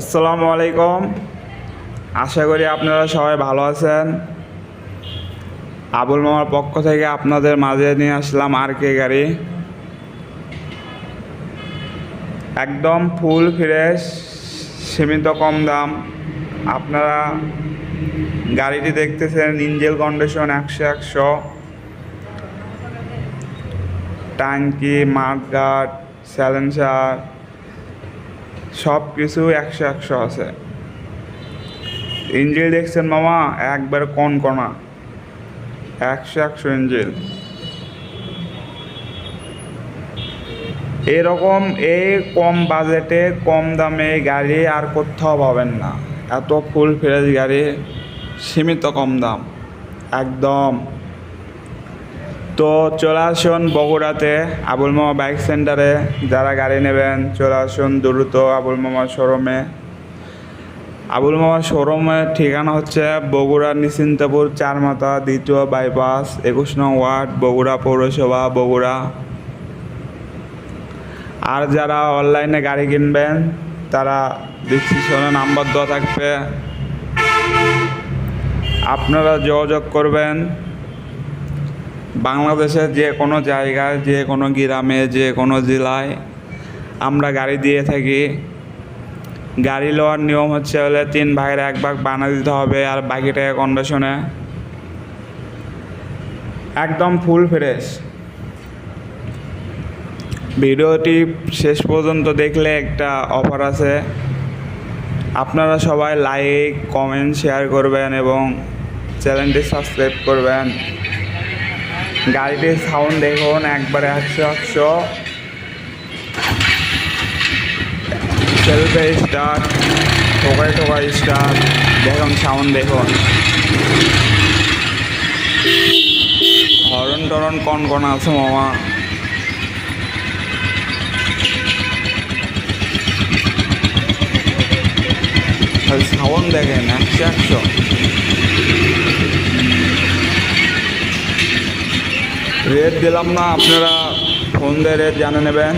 আসসালামু আলাইকুম। আশা করি আপনারা সবাই ভালো আছেন। আবুল মামার পক্ষ থেকে আপনাদের মাঝে নিয়ে আসলাম আর কে গাড়ি। একদম ফুল ফ্রেশ, সীমিত কম দাম। আপনারা গাড়িটি দেখতেছেন, ইঞ্জেল কন্ডিশন একশো একশো। ট্যাঙ্কি মাঠগার্ড স্যালেন্সার সব কিছু একশো একশো আছে। ইঞ্জিল দেখছেন মামা? একবার কন কনা একশো একশো ইঞ্জিল। এরকম এই কম বাজেটে কম দামে গাড়ি আর কোথাও পাবেন না। এত ফুল ফ্রেশ গাড়ি, সীমিত কম দাম। একদম। তো চলে আসুন বগুড়াতে আবুল মামা বাইক সেন্টারে। যারা গাড়ি নেবেন, চলে আসুন দ্রুত আবুল মামা শোরুমে। আবুল মামা শোরুমের ঠিকানা হচ্ছে বগুড়া নিশ্চিন্তপুর চারমাথা দ্বিতীয় বাইপাস একুশ নং ওয়ার্ড, বগুড়া পৌরসভা, বগুড়া। আর যারা অনলাইনে গাড়ি কিনবেন, তারা ডিসক্রিপশনে নাম্বার দেওয়া থাকবে। আপনারা যোগাযোগ করবেন বাংলাদেশের যে কোনো জায়গায়, যে কোনো গ্রামে, যে কোনো জেলায় আমরা গাড়ি দিয়ে থাকি। গাড়ি লওয়ার নিয়ম হচ্ছে হলে তিন ভাগের এক ভাগ বানা দিতে হবে আর বাকিটাকে কন্ডিশনে একদম ফুল ফ্রেশ ভিডিওটি শেষ পর্যন্ত দেখলে একটা অফার আছে। আপনারা সবাই লাইক কমেন্ট শেয়ার করবেন এবং চ্যানেলটি সাবস্ক্রাইব করবেন। গাড়িটির সাউন্ড দেখুন একবারে একশো একশো। সেলফে স্টার্ট ঠোকাই ঠোকাই স্টার্ট দেখুন সাউন্ড দেখুন। হরন টরন কন কন আছে মামা। সাউন্ড দেখেন, একশো একশো। রেট দিলাম না আপনারা ফোন দিয়ে রেট জানে নেবেন।